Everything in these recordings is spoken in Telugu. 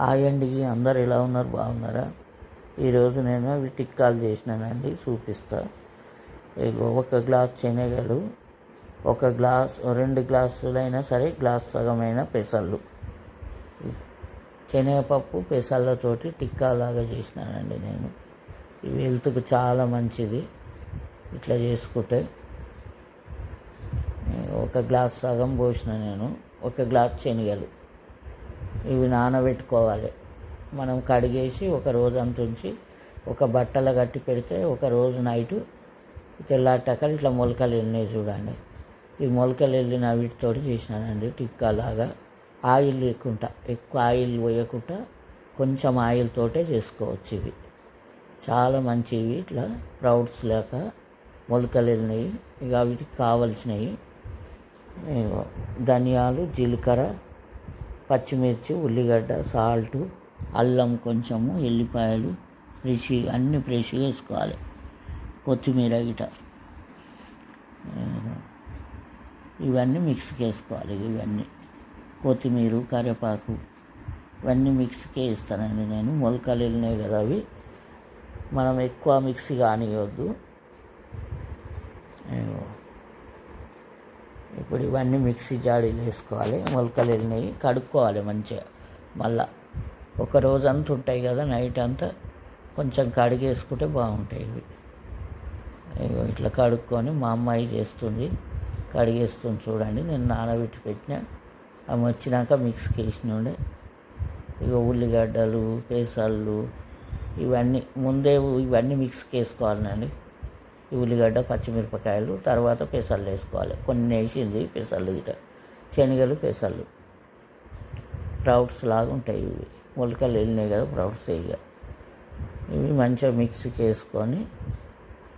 ఆయండి అందరు ఎలా ఉన్నారు బాగున్నారా? ఈరోజు నేను అవి టిక్కాలు చేసినానండి చూపిస్తా. ఇగో ఒక గ్లాస్ శనగలు ఒక గ్లాస్ రెండు గ్లాసులైనా సరే గ్లాస్ సగమైన పెసళ్ళు. శనగపప్పు పెసళ్ళతోటి టిక్కాలాగా చేసినానండి నేను. ఇవి హెల్త్కు చాలా మంచిది. ఇట్లా చేసుకుంటే ఒక గ్లాస్ సగం పోసిన నేను ఒక గ్లాస్ శనగలు. ఇవి నానబెట్టుకోవాలి. మనం కడిగేసి ఒక రోజు అంత ఉంచి ఒక బట్టలు కట్టి పెడితే ఒక రోజు నైటు తెల్లాటాక ఇట్లా మొలకలు వెళ్ళినాయి చూడండి. ఈ మొలకలు వెళ్ళిన వీటితో చేసినానండి టిక్కా లాగా ఆయిల్ లేకుండా ఎక్కువ ఆయిల్ పోయకుండా కొంచెం ఆయిల్ తోటే చేసుకోవచ్చు ఇవి. చాలా మంచివి ఇట్లా ప్రౌడ్స్ లేక మొలకలు వెళ్ళినాయి. ఇక వీటికి కావలసినవి ధనియాలు జీలకర్ర పచ్చిమిర్చి ఉల్లిగడ్డ సాల్ట్ అల్లం కొంచెము ఎల్లిపాయలు ఫ్రెష్ అన్నీ ఫ్రెష్గా వేసుకోవాలి. కొత్తిమీర గిట ఇవన్నీ మిక్స్కి వేసుకోవాలి ఇవన్నీ. కొత్తిమీర కరివేపాకు ఇవన్నీ మిక్స్కి వేస్తానండి నేను. మొలకలు వెళ్ళినాయి కదా అవి. మనం ఎక్కువ మిక్సీ కానివ్వద్దు ఇగో. ఇప్పుడు ఇవన్నీ మిక్సీ జాడీలు వేసుకోవాలి మొలకలు వెళ్ళినవి కడుక్కోవాలి మంచిగా. మళ్ళా ఒక రోజు అంతా ఉంటాయి కదా నైట్ అంతా కొంచెం కడిగేసుకుంటే బాగుంటాయి ఇవి. ఇగో ఇట్లా కడుక్కొని మా అమ్మాయి చేస్తుంది కడిగేస్తుంది చూడండి. నేను నానబెట్టి పెట్టిన ఆమె వచ్చినాక మిక్స్కి వేసినండి ఇక ఉల్లిగడ్డలు పేసాళ్ళు ఇవన్నీ ముందే ఇవన్నీ మిక్స్కి వేసుకోవాలండి ఉల్లిగడ్డ పచ్చిమిరపకాయలు తర్వాత పెసలు వేసుకోవాలి. కొన్ని వేసింది పెసలు గిట శనగలు పెసళ్ళు ప్రౌట్స్ లాగా ఉంటాయి ఇవి. మొలకలు వెళ్ళినాయి కదా ప్రౌట్స్ ఇక ఇవి మంచిగా మిక్స్కి వేసుకొని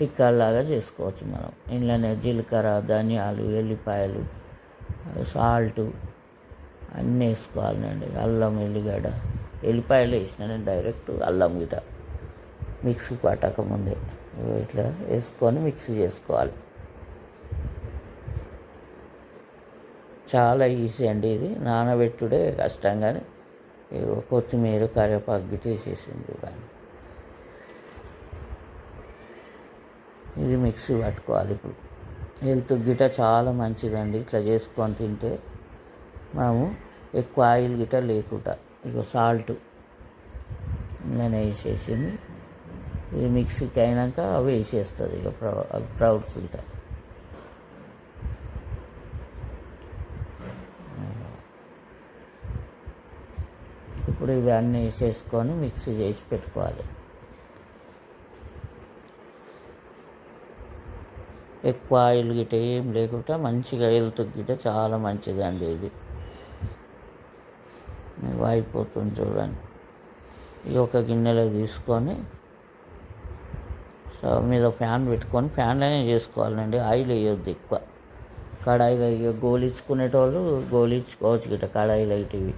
టిక్కాలాగా చేసుకోవచ్చు మనం. ఇంట్లోనే జీలకర్ర ధనియాలు ఎల్లిపాయలు సాల్ట్ అన్నీ వేసుకోవాలండి. అల్లం ఎల్లిగడ్డ. ఎల్లిపాయలు వేసిన డైరెక్ట్ అల్లం గిట మిక్సీ పట్టక ముందే ఇట్లా వేసుకొని మిక్సీ చేసుకోవాలి. చాలా ఈజీ అండి ఇది. నానబెట్టుడే కష్టం కానీ ఇగో కొత్తిమీర కరివేపాకు గిట్ట వేసేసింది చూడండి. ఇది మిక్సీ పట్టుకోవాలి ఇప్పుడు. హెల్త్ గిట చాలా మంచిదండి. ఇట్లా చేసుకొని తింటే మనము ఎక్కువ ఆయిల్ గిట లేకుండా ఇక సాల్ట్ నేను వేసేసింది. ఇది మిక్సీకి అయినాక అవి వేసేస్తుంది ఇక ప్రౌ ప్రౌడ్స్ గిట ఇప్పుడు ఇవన్నీ వేసేసుకొని మిక్సీ చేసి పెట్టుకోవాలి. ఎక్కువ ఆయిల్ గిట్ట ఏం లేకుండా మంచిగా హెల్త్ గిట్ట చాలా మంచిదండి ఇది. వాయిపోతుంది అయిపోతుంది చూడండి. ఈ ఒక గిన్నెలో తీసుకొని స్టవ్ మీద ఫ్యాన్ పెట్టుకొని ఫ్యాన్లోనే చేసుకోవాలండి. ఆయిల్ వేయొద్దు ఎక్కువ. కడాయిలో ఇక గోలించుకునేటోళ్ళు గోలించుకోవచ్చు గిట కడాయిలు ఇవి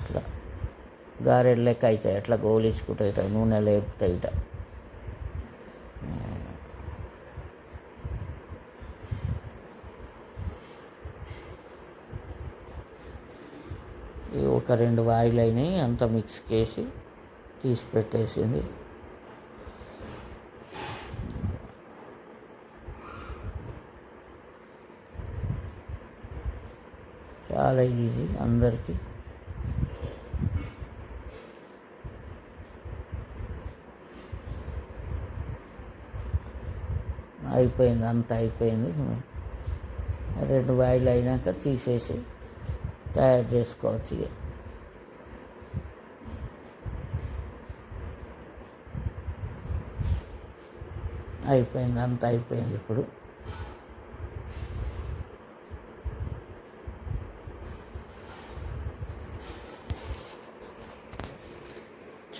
ఇట్లా గారెలు లెక్క అవుతాయి అట్లా గోలించుకుంటాయి ఇట నూనె లేపుతాయి ఇట ఒక రెండు వాయిల్ అయినాయి. అంత మిక్స్ చేసి తీసి పెట్టేసింది. చాలా ఈజీ అందరికీ. అయిపోయింది అంత అయిపోయింది. రెండు వాయిల్ అయినాక తీసేసి తయారు చేసుకోవచ్చు ఇక. అయిపోయింది అంత అయిపోయింది ఇప్పుడు.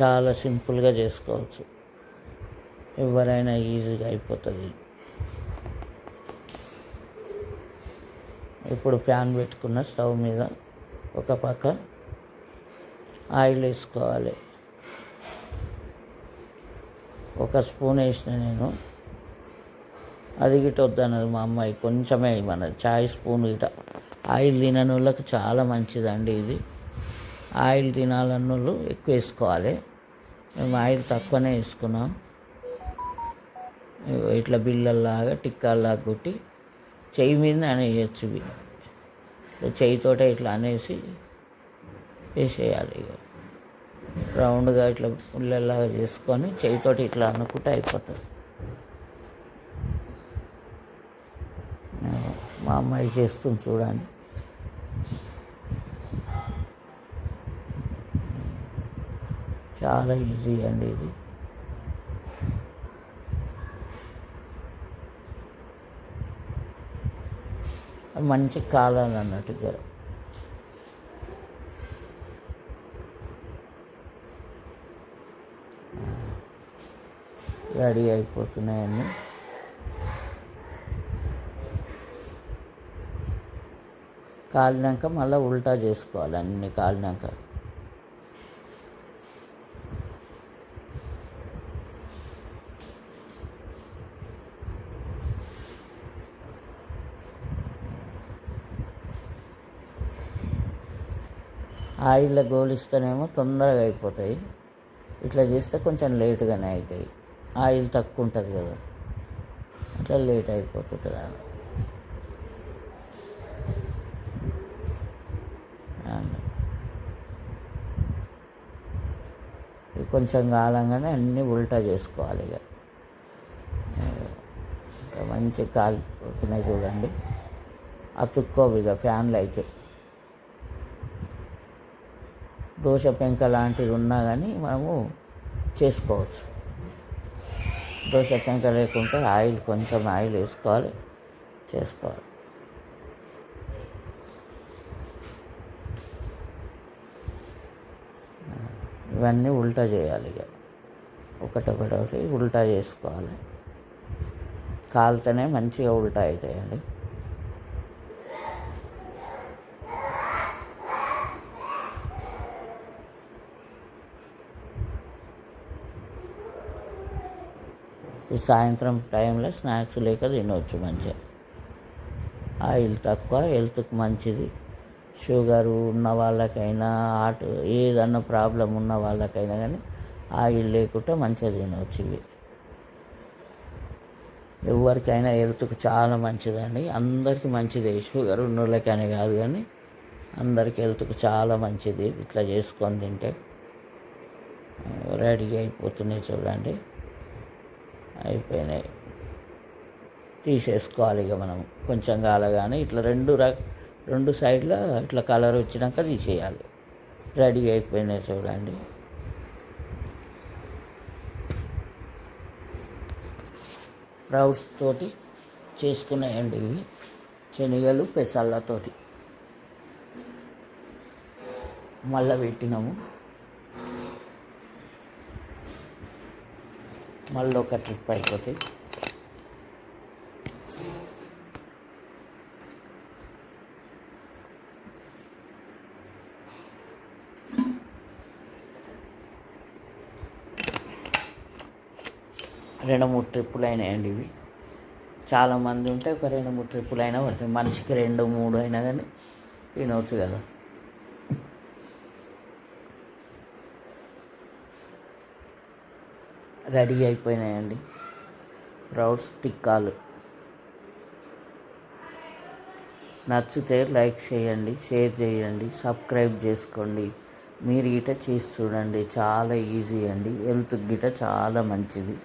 చాలా సింపుల్గా చేసుకోవచ్చు. ఎవరైనా ఈజీగా అయిపోతుంది. ఇప్పుడు ప్యాన్ పెట్టుకున్న స్టవ్ మీద ఒక పక్క ఆయిల్ వేసుకోవాలి. ఒక స్పూన్ వేసిన నేను. అది గిట్ట వద్దన్నది మా అమ్మాయి. కొంచెమే మన చాయ్ స్పూన్ గిట ఆయిల్ తినని వాళ్ళకి చాలా మంచిదండి ఇది. ఆయిల్ తినాలన్నోళ్ళు ఎక్కువ వేసుకోవాలి మేము ఆయిల్ తక్కువనే వేసుకున్నాం. ఇట్లా బిళ్ళల్లాగా టిక్కాల్లాగా కొట్టి చెయ్యి మీద అనేయచ్చు ఇవి. చెయ్యితోటే ఇట్లా అనేసి వేసేయాలి ఇక రౌండ్గా ఇట్లా ఉళ్ళల్లాగా చేసుకొని చెయ్యితోటి ఇట్లా అనుకుంటే అయిపోతుంది. మా అమ్మాయి చేస్తుంది చూడండి. చాలా ఈజీ అండి ఇది. మంచి కాలాలు అన్నట్టు జర. రెడీ అయిపోతున్నాయన్నీ కాలినాక మళ్ళీ ఉల్టా చేసుకోవాలి అన్ని కాలినాక. ఆయిల్లో గోలిస్తేనేమో తొందరగా అయిపోతాయి. ఇట్లా చేస్తే కొంచెం లేటుగానే అవుతాయి ఆయిల్ తక్కువ ఉంటుంది కదా. అట్లా లేట్ అయిపోతుంది కదా కొంచెం కాలంగానే అన్నీ ఉల్టా చేసుకోవాలి ఇక. మంచి కాలు చూడండి. అతుక్కోవు ఇక ఫ్యాన్లు అయితే. దోశ పెంక లాంటిది ఉన్నా కానీ మనము చేసుకోవచ్చు. దోశ పెంక లేకుంటే ఆయిల్ కొంచెం ఆయిల్ వేసుకోవాలి చేసుకోవాలి. ఇవన్నీ ఉల్టా చేయాలి ఇక. ఒకటొకటి ఉల్టా చేసుకోవాలి. కాలుతనే మంచిగా ఉల్టా అవుతాయండి. సాయంత్రం టైంలో స్నాక్స్ లేక తినవచ్చు మంచిగా. ఆయిల్ తక్కువ హెల్త్కి మంచిది. షుగర్ ఉన్న వాళ్ళకైనా హార్ట్ ఏదన్నా ప్రాబ్లం ఉన్న వాళ్ళకైనా కానీ ఆయిల్ లేకుండా మంచిగా తినవచ్చు ఇవి. ఎవరికైనా హెల్త్కి చాలా మంచిదండి. అందరికీ మంచిది. షుగర్ ఉన్న వాళ్ళకనే కాదు కానీ అందరికి హెల్త్కి చాలా మంచిది. ఇట్లా చేసుకొని తింటే రెడీ అయిపోతున్నాయి చూడండి. అయిపోయినాయి. తీసేసుకోవాలి ఇక మనం. కొంచెం కాలగానే ఇట్లా రెండు రెండు సైడ్ల ఇట్లా కలర్ వచ్చినాక తీసేయాలి. రెడీ అయిపోయినాయి చూడండి. స్ప్రౌట్స్ తోటి చేసుకున్నాయండి ఇవి. శనగలు పెసళ్ళతోటి. మళ్ళీ పెట్టినాము. మళ్ళీ ఒక ట్రిప్ అయిపోతాయి రెండు మూడు ట్రిప్పులు అయినాయండి ఇవి. చాలామంది ఉంటే ఒక రెండు మూడు ట్రిప్పులు అయినా పడుతుంది మనిషికి రెండు మూడు అయినా కానీ తినవచ్చు కదా. రెడీ అయిపోయినాయండి. స్ప్రౌట్స్ టిక్కాలు నచ్చితే లైక్ చేయండి షేర్ చేయండి సబ్స్క్రైబ్ చేసుకోండి. మీరు గిట చేసి చూడండి. చాలా ఈజీ అండి. హెల్త్ గిట చాలా మంచిది.